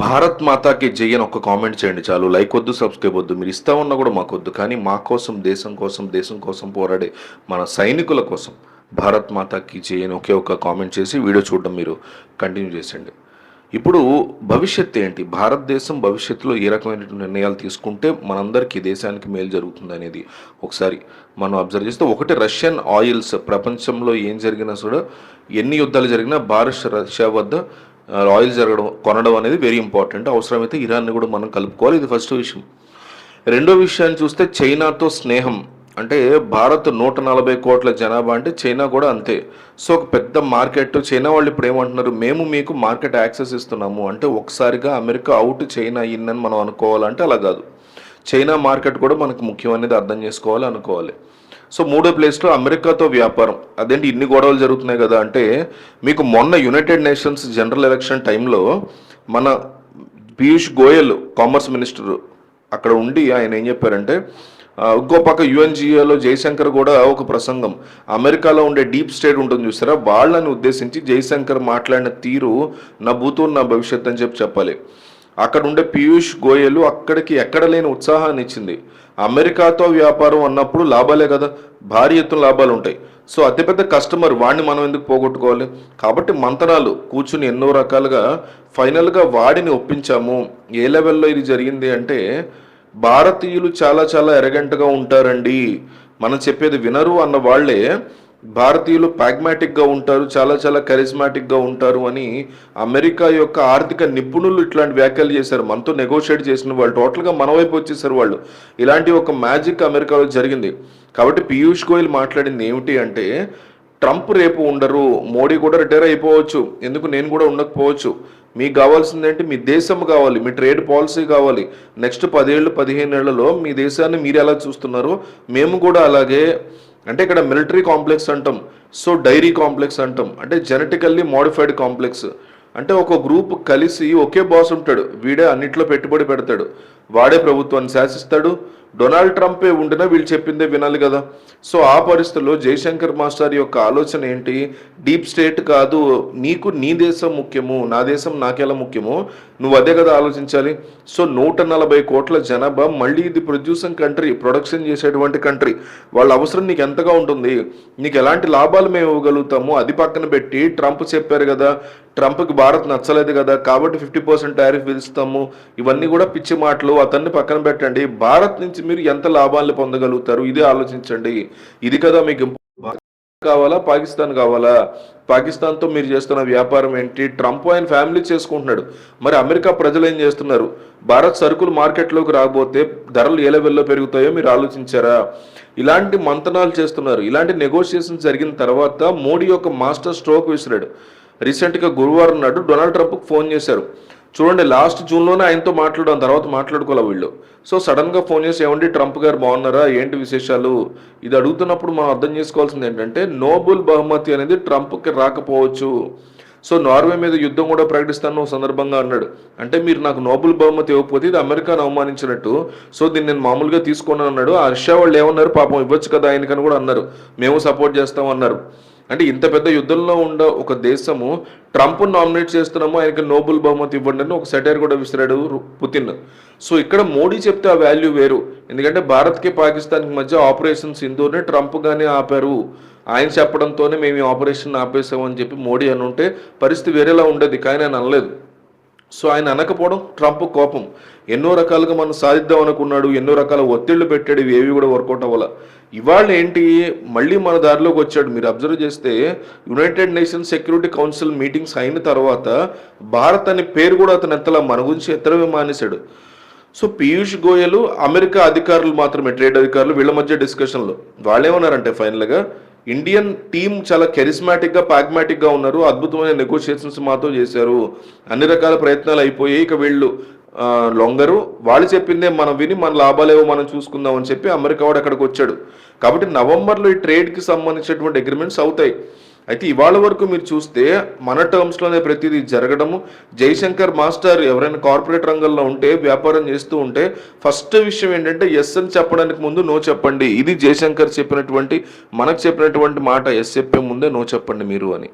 భారత్ మాతాకి జై అని ఒక్క కామెంట్ చేయండి చాలు. లైక్ వద్దు సబ్స్క్రైబ్ వద్దు. మీరు ఇస్తా ఉన్నా కూడా మాకు వద్దు. కానీ మా కోసం దేశం కోసం దేశం కోసం పోరాడే మన సైనికుల కోసం భారత్ మాతాకి జై అని ఒకే ఒక్క కామెంట్ చేసి వీడియో చూడడం మీరు కంటిన్యూ చేసండి ఇప్పుడు భవిష్యత్ ఏంటి? భారతదేశం భవిష్యత్తులో ఏ రకమైనటువంటి నిర్ణయాలు తీసుకుంటే మనందరికీ దేశానికి మేలు జరుగుతుంది అనేది ఒకసారి మనం అబ్జర్వ్ చేస్తే ఒకటి రష్యన్ ఆయిల్స్ ప్రపంచంలో ఏం జరిగినా కూడా ఎన్ని యుద్ధాలు జరిగినా భారత్ రష్యా వద్ద ఆయిల్ జరగడం కొనడం అనేది వెరీ ఇంపార్టెంట్ అవసరమైతే ఇరాన్ని కూడా మనం కలుపుకోవాలి. ఇది ఫస్ట్ విషయం. రెండో విషయాన్ని చూస్తే చైనాతో స్నేహం. అంటే భారత్ నూట నలభై కోట్ల జనాభా అంటే చైనా కూడా అంతే. సో ఒక పెద్ద మార్కెట్ చైనా వాళ్ళు ఇప్పుడు ఏమంటున్నారు? మేము మీకు మార్కెట్ యాక్సెస్ ఇస్తున్నాము. అంటే ఒకసారిగా అమెరికా అవుట్ చైనా ఇన్ అని మనం అనుకోవాలంటే అలా కాదు. చైనా మార్కెట్ కూడా మనకు ముఖ్యం అనేది అర్థం చేసుకోవాలి అనుకోవాలి. సో మూడో ప్లేస్లో అమెరికాతో వ్యాపారం. అదేంటి ఇన్ని గొడవలు జరుగుతున్నాయి కదా అంటే మీకు మొన్న యునైటెడ్ నేషన్స్ జనరల్ ఎలక్షన్ టైంలో మన పీయూష్ గోయల్ కామర్స్ మినిస్టర్ అక్కడ ఉండి ఆయన ఏం చెప్పారంటే ఇంకో పక్క యుఎన్జిఏలో జయశంకర్ కూడా ఒక ప్రసంగం. అమెరికాలో ఉండే డీప్ స్టేట్ ఉంటుంది చూసారా? వాళ్ళని ఉద్దేశించి జయశంకర్ మాట్లాడిన తీరు నా భూతూరు నా భవిష్యత్ అని చెప్పి చెప్పాలి. అక్కడ ఉండే పీయూష్ గోయలు అక్కడికి ఎక్కడ లేని ఉత్సాహాన్ని ఇచ్చింది. అమెరికాతో వ్యాపారం అన్నప్పుడు లాభాలే కదా భారీ ఎత్తున లాభాలు ఉంటాయి. సో అతిపెద్ద కస్టమర్ వాడిని మనం ఎందుకు పోగొట్టుకోవాలి? కాబట్టి మంతనాలు కూర్చుని ఎన్నో రకాలుగా ఫైనల్గా వాడిని ఒప్పించాము. ఏ లెవెల్లో ఇది జరిగింది అంటే భారతీయులు చాలా చాలా ఎరగంటగా ఉంటారండి. మనం చెప్పేది వినరు అన్న వాళ్ళే భారతీయులు ప్రాగ్మాటిక్గా ఉంటారు చాలా చాలా కరిజ్మాటిక్గా ఉంటారు అని అమెరికా యొక్క ఆర్థిక నిపుణులు ఇట్లాంటి వ్యాఖ్యలు చేశారు. మనతో నెగోషియేట్ చేసిన వాళ్ళు టోటల్గా మన వైపు వచ్చేసారు వాళ్ళు. ఇలాంటి ఒక మ్యాజిక్ అమెరికాలో జరిగింది. కాబట్టి పీయూష్ గోయల్ మాట్లాడింది ఏమిటి అంటే ట్రంప్ రేపు ఉండరు మోడీ కూడా రిటైర్ అయిపోవచ్చు. ఎందుకు? నేను కూడా ఉండకపోవచ్చు. మీకు కావాల్సింది ఏంటి? మీ దేశం కావాలి మీ ట్రేడ్ పాలసీ కావాలి. నెక్స్ట్ పదేళ్ళు పదిహేను ఏళ్ళలో మీ దేశాన్ని మీరు ఎలా చూస్తున్నారో? మేము కూడా అలాగే అంటే ఇక్కడ మిలిటరీ కాంప్లెక్స్ అంటాం. సో డైరీ కాంప్లెక్స్ అంటాం. అంటే జెనెటికల్లీ మోడిఫైడ్ కాంప్లెక్స్ అంటే ఒక గ్రూప్ కలిసి ఒకే బాస్ ఉంటాడు. వీడే అన్నిట్లో పెట్టుబడి పెడతాడు. వాడే ప్రభుత్వాన్ని శాసిస్తాడు. డొనాల్డ్ ట్రంపే ఉండినా వీళ్ళు చెప్పిందే వినాలి కదా. సో ఆ పరిస్థితుల్లో జయశంకర్ మాస్టర్ యొక్క ఆలోచన ఏంటి? డీప్ స్టేట్ కాదు నీకు నీ దేశం ముఖ్యము నా దేశం నాకెలా ముఖ్యమో? నువ్వు అదే కదా ఆలోచించాలి. సో నూట నలభై కోట్ల జనాభా మళ్ళీ ఇది ప్రొడ్యూసింగ్ కంట్రీ ప్రొడక్షన్ చేసేటువంటి కంట్రీ. వాళ్ళ అవసరం నీకు ఎంతగా ఉంటుంది? నీకు ఎలాంటి లాభాలు మేము ఇవ్వగలుగుతాము? అది పక్కన పెట్టి ట్రంప్ చెప్పారు కదా ట్రంప్కి భారత్ నచ్చలేదు కదా కాబట్టి ఫిఫ్టీ పర్సెంట్ టారిఫ్ విధిస్తాము. ఇవన్నీ కూడా పిచ్చి మాటలు అతన్ని పక్కన పెట్టండి. భారత్ నుంచి మీరు ఎంత లాభాలను పొందగలుగుతారు? ఇదే ఆలోచించండి. ఇది కదా మీకు కావాలా? పాకిస్తాన్ కావాలా? పాకిస్తాన్తో మీరు చేస్తున్న వ్యాపారం ఏంటి? ట్రంప్ ఆయన ఫ్యామిలీ చేసుకుంటున్నాడు. మరి అమెరికా ప్రజలు ఏం చేస్తున్నారు? భారత్ సరుకులు మార్కెట్లోకి రాకపోతే ధరలు ఏ లెవెల్లో పెరుగుతాయో మీరు ఆలోచించారా? ఇలాంటి మంతనాలు చేస్తున్నారు. ఇలాంటి నెగోషియేషన్ జరిగిన తర్వాత మోడీ యొక్క మాస్టర్ స్ట్రోక్ విసిరాడు. రీసెంట్గా గురువారం నాడు డొనాల్డ్ ట్రంప్కి ఫోన్ చేశారు. చూడండి లాస్ట్ జూన్లోనే ఆయనతో మాట్లాడడం తర్వాత మాట్లాడుకోలే వీళ్ళు? సో సడన్గా ఫోన్ చేసి ఏమండి ట్రంప్ గారు బాగున్నారా? ఏంటి విశేషాలు? ఇది అడుగుతున్నప్పుడు మనం అర్థం చేసుకోవాల్సింది ఏంటంటే నోబుల్ బహుమతి అనేది ట్రంప్కి రాకపోవచ్చు. సో నార్వే మీద యుద్ధం కూడా ప్రకటిస్తాను సందర్భంగా అన్నాడు. అంటే మీరు నాకు నోబుల్ బహుమతి ఇవ్వకపోతే ఇది అమెరికాను అవమానించినట్టు. సో దీన్ని నేను మామూలుగా తీసుకున్నాను అన్నాడు. ఆ రష్యా వాళ్ళు ఏమన్నారు? పాపం ఇవ్వచ్చు కదా ఆయనకని కూడా అన్నారు. మేము సపోర్ట్ చేస్తాం అన్నారు. అంటే ఇంత పెద్ద యుద్ధంలో ఉన్న ఒక దేశము ట్రంప్ నామినేట్ చేస్తున్నాము ఆయనకి నోబెల్ బహుమతి ఇవ్వండి అని ఒక సెటైర్ కూడా విసిరాడు పుతిన్. సో ఇక్కడ మోడీ చెప్తే ఆ వాల్యూ వేరు. ఎందుకంటే భారత్కి పాకిస్తాన్కి మధ్య ఆపరేషన్ సింధూని ట్రంప్ గానే ఆపారు. ఆయన చెప్పడంతోనే మేము ఈ ఆపరేషన్ ఆపేసామని చెప్పి మోడీ అని ఉంటే పరిస్థితి వేరేలా ఉండేది. కానీ ఆయన అనలేదు. సో ఆయన అనకపోవడం ట్రంప్ కోపం. ఎన్నో రకాలుగా మనం సాధిద్దాం అనుకున్నాడు ఎన్నో రకాల ఒత్తిళ్ళు పెట్టాడు ఇవి ఏవి కూడా వర్కౌట్ అవ్వాల. ఇవాళ ఏంటి మళ్ళీ మన దారిలోకి వచ్చాడు. మీరు అబ్జర్వ్ చేస్తే United Nations Security Council meetings అయిన తర్వాత భారత్ అనే పేరు కూడా అతను ఎత్తలా మన గురించి ఎత్తడమే మానేశాడు. సో పీయూష్ గోయల్ అమెరికా అధికారులు మాత్రమే ట్రేడ్ అధికారులు వీళ్ళ మధ్య డిస్కషన్లో. వాళ్ళేమన్నారంటే ఫైనల్గా ఇండియన్ టీం చాలా కెరిస్మాటిక్గా ప్రాగ్మాటిక్గా ఉన్నారు. అద్భుతమైన నెగోషియేషన్స్ మాతో చేశారు. అన్ని రకాల ప్రయత్నాలు అయిపోయాయి. ఇక వీళ్ళు లొంగరు. వాళ్ళు చెప్పిందే మనం విని మన లాభాలేవో మనం చూసుకుందాం అని చెప్పి అమెరికా వాడు అక్కడికి వచ్చాడు. కాబట్టి నవంబర్లో ఈ ట్రేడ్కి సంబంధించినటువంటి అగ్రిమెంట్స్ అవుతాయి. అయితే ఇవాళ వరకు మీరు చూస్తే మన టర్మ్స్లోనే ప్రతిదీ జరగడము. జైశంకర్ మాస్టర్ ఎవరైనా కార్పొరేట్ రంగంలో ఉంటే వ్యాపారం చేస్తూ ఉంటే ఫస్ట్ విషయం ఏంటంటే ఎస్ అని చెప్పడానికి ముందు నో చెప్పండి. ఇది జయశంకర్ చెప్పినటువంటి మనకు చెప్పినటువంటి మాట ఎస్ చెప్పే ముందే నో చెప్పండి మీరు అని.